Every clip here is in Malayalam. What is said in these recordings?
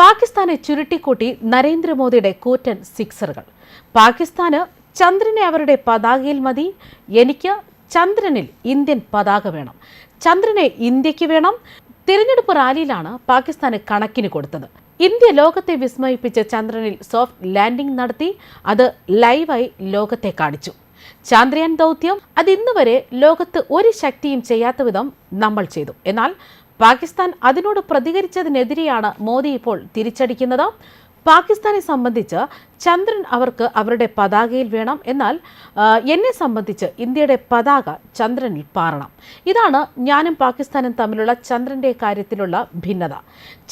പാകിസ്ഥാനെ ചുരുട്ടിക്കൂട്ടി നരേന്ദ്രമോദിയുടെ കൂറ്റൻ സിക്സറുകൾ. പാകിസ്ഥാന് ചന്ദ്രനെ അവരുടെ പതാകയിൽ മതി എനിക്ക് ചന്ദ്രനിൽ ഇന്ത്യൻ പതാക വേണം. ചന്ദ്രനെ ഇന്ത്യയ്ക്ക് വേണം. തിരഞ്ഞെടുപ്പ് റാലിയിലാണ് പാകിസ്ഥാന് കണക്കിന് കൊടുത്തത്. ഇന്ത്യ ലോകത്തെ വിസ്മയിപ്പിച്ച ചന്ദ്രനിൽ സോഫ്റ്റ് ലാൻഡിംഗ് നടത്തി അത് ലൈവായി ലോകത്തെ കാണിച്ചു. ചാന്ദ്രയാൻ ദൗത്യം അത് ഇന്നുവരെ ലോകത്ത് ഒരു ശക്തിയും ചെയ്യാത്ത വിധം നമ്മൾ ചെയ്തു. എന്നാൽ പാകിസ്ഥാൻ അതിനോട് പ്രതികരിച്ചതിനെതിരെയാണ് മോദി ഇപ്പോൾ തിരിച്ചടിക്കുന്നത്. പാകിസ്ഥാനെ സംബന്ധിച്ച് ചന്ദ്രൻ അവർക്ക് അവരുടെ പതാകയിൽ വേണം എന്നാൽ എന്നെ സംബന്ധിച്ച് ഇന്ത്യയുടെ പതാക ചന്ദ്രനിൽ പാറണം. ഇതാണ് ഞാനും പാകിസ്ഥാനും തമ്മിലുള്ള ചന്ദ്രന്റെ കാര്യത്തിലുള്ള ഭിന്നത.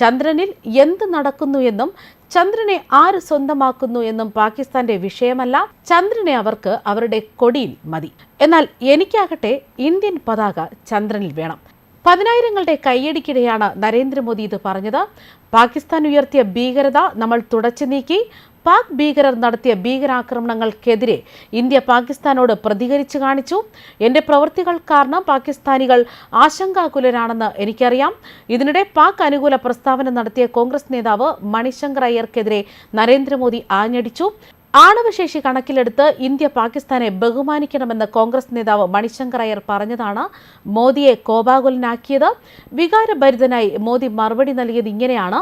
ചന്ദ്രനിൽ എന്ത് നടക്കുന്നു എന്നും ചന്ദ്രനെ ആര് സ്വന്തമാക്കുന്നു എന്നും പാകിസ്ഥാന്റെ വിഷയമല്ല. ചന്ദ്രനെ അവർക്ക് അവരുടെ കൊടിയിൽ മതി. എന്നാൽ എനിക്കാകട്ടെ ഇന്ത്യൻ പതാക ചന്ദ്രനിൽ വേണം. പതിനായിരങ്ങളുടെ കയ്യടിക്കിടെയാണ് നരേന്ദ്രമോദി ഇത് പറഞ്ഞത്. പാകിസ്ഥാൻ ഉയർത്തിയ ഭീകരത നമ്മൾ തുടച്ചു നീക്കി. പാക് ഭീകരർ നടത്തിയ ഭീകരാക്രമണങ്ങൾക്കെതിരെ ഇന്ത്യ പാകിസ്ഥാനോട് പ്രതികരിച്ചു കാണിച്ചു. എന്റെ പ്രവൃത്തികൾ കാരണം പാകിസ്ഥാനികൾ ആശങ്കാകുലരാണെന്ന് എനിക്കറിയാം. ഇതിനിടെ പാക് അനുകൂല പ്രസ്താവന നടത്തിയ കോൺഗ്രസ് നേതാവ് മണിശങ്കർ അയ്യർക്കെതിരെ നരേന്ദ്രമോദി ആഞ്ഞടിച്ചു. ആണവശേഷി കണക്കിലെടുത്ത് ഇന്ത്യ പാകിസ്ഥാനെ ബഹുമാനിക്കണമെന്ന് കോൺഗ്രസ് നേതാവ് മണിശങ്കർ അയ്യർ പറഞ്ഞതാണ്. മോദിയെ കോപാകുലനാക്കിയത്. വികാരഭരിതനായി മോദി മറുപടി നൽകിയത് ഇങ്ങനെയാണ്.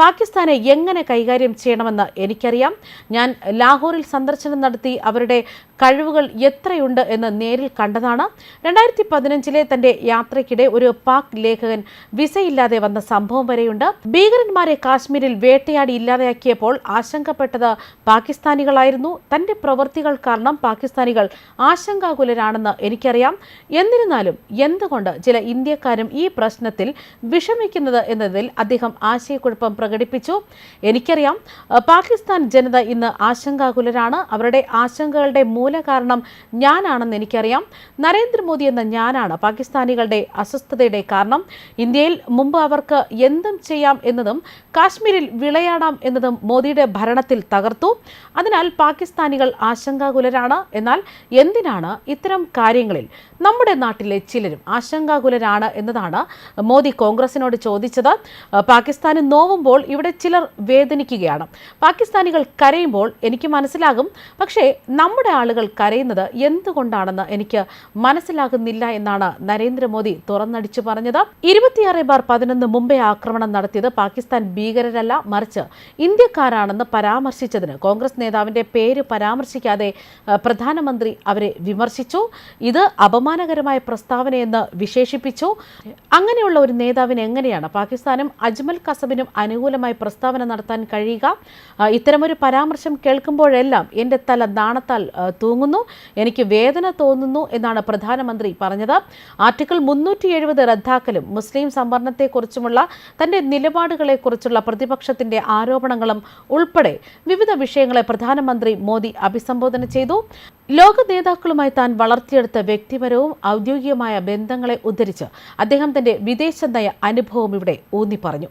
പാകിസ്ഥാനെ എങ്ങനെ കൈകാര്യം ചെയ്യണമെന്ന് എനിക്കറിയാം. ഞാൻ ലാഹോറിൽ സന്ദർശനം നടത്തി അവരുടെ കഴിവുകൾ എത്രയുണ്ട് എന്ന് നേരിൽ കണ്ടതാണ്. രണ്ടായിരത്തി പതിനഞ്ചിലെ തന്റെ യാത്രയ്ക്കിടെ ഒരു പാക് ലേഖകൻ വിസയില്ലാതെ വന്ന സംഭവം വരെയുണ്ട്. ഭീകരന്മാരെ കാശ്മീരിൽ വേട്ടയാടി ഇല്ലാതെയാക്കിയപ്പോൾ ആശങ്കപ്പെട്ടത് പാകിസ്ഥാനികളായിരുന്നു. തന്റെ പ്രവൃത്തികൾ കാരണം പാകിസ്ഥാനികൾ ആശങ്കാകുലരാണെന്ന് എനിക്കറിയാം. എന്നിരുന്നാലും എന്തുകൊണ്ട് ചില ഇന്ത്യക്കാരും ഈ പ്രശ്നത്തിൽ വിഷമിക്കുന്നത് എന്നതിൽ അദ്ദേഹം ആശയക്കുഴപ്പം പ്രകടിപ്പിച്ചു. എനിക്കറിയാം പാകിസ്ഥാൻ ജനത ഇന്ന് ആശങ്കാകുലരാണ്. അവരുടെ ആശങ്കകളുടെ മൂലകാരണം ഞാനാണെന്ന് എനിക്കറിയാം. നരേന്ദ്രമോദി എന്ന ഞാനാണ് പാകിസ്ഥാനികളുടെ അസ്വസ്ഥതയുടെ കാരണം. ഇന്ത്യയിൽ മുമ്പ് അവർക്ക് എന്തും ചെയ്യാം എന്നതും കാശ്മീരിൽ വിളയാടാം എന്നതും മോദിയുടെ ഭരണത്തിൽ തകർത്തു. അതിനാൽ പാകിസ്ഥാനികൾ ആശങ്കാകുലരാണ്. എന്നാൽ എന്തിനാണ് ഇത്തരം കാര്യങ്ങളിൽ? നമ്മുടെ നാട്ടിലെ ചിലരും ആശങ്കാകുലരാണ് എന്നതാണ് മോദി കോൺഗ്രസിനോട് ചോദിച്ചത്. പാകിസ്ഥാന് നോവുമ്പോൾ ഇവിടെ ചിലർ വേദനിക്കുകയാണ്. പാകിസ്ഥാനികൾ കരയുമ്പോൾ എനിക്ക് മനസ്സിലാകും. പക്ഷേ നമ്മുടെ ആളുകൾ കരയുന്നത് എന്തുകൊണ്ടാണെന്ന് എനിക്ക് മനസ്സിലാകുന്നില്ല എന്നാണ് നരേന്ദ്രമോദി തുറന്നടിച്ചു പറഞ്ഞത്. ഇരുപത്തിയാറ് ബാർ പതിനൊന്ന് മുംബൈ ആക്രമണം നടത്തിയത് പാകിസ്ഥാൻ ഭീകരരല്ല മറിച്ച് ഇന്ത്യക്കാരാണെന്ന് പരാമർശിച്ചതിന് കോൺഗ്രസ് നേതാവിന്റെ പേര് പരാമർശിക്കാതെ പ്രധാനമന്ത്രി അവരെ വിമർശിച്ചു. ഇത് അപമാനകരമായ പ്രസ്താവനയെന്ന് വിശേഷിപ്പിച്ചു. അങ്ങനെയുള്ള ഒരു നേതാവിന് എങ്ങനെയാണ് പാകിസ്ഥാനും അജ്മൽ കസബിനും അനുകൂലമായി പ്രസ്താവന നടത്താൻ കഴിയുക. ഇത്തരമൊരു പരാമർശം കേൾക്കുമ്പോഴെല്ലാം എന്റെ തല നാണത്താൽ തൂങ്ങുന്നു. എനിക്ക് വേദന തോന്നുന്നു എന്നാണ് പ്രധാനമന്ത്രി പറഞ്ഞത്. ആർട്ടിക്കിൾ മുന്നൂറ്റി എഴുപത് റദ്ദാക്കലും മുസ്ലിം സംവരണത്തെക്കുറിച്ചുമുള്ള തന്റെ നിലപാടുകളെക്കുറിച്ചുള്ള പ്രതിപക്ഷത്തിന്റെ ആരോപണങ്ങളും ഉൾപ്പെടെ വിവിധ വിഷയങ്ങളെ പ്രധാനമന്ത്രി മോദി അഭിസംബോധന ചെയ്തു. ലോക നേതാക്കളുമായി താൻ വളർത്തിയെടുത്ത വ്യക്തിപരവും ഔദ്യോഗികമായ ബന്ധങ്ങളെ ഉദ്ധരിച്ച് അദ്ദേഹം തന്റെ വിദേശ നയ അനുഭവം ഇവിടെ ഊന്നി പറഞ്ഞു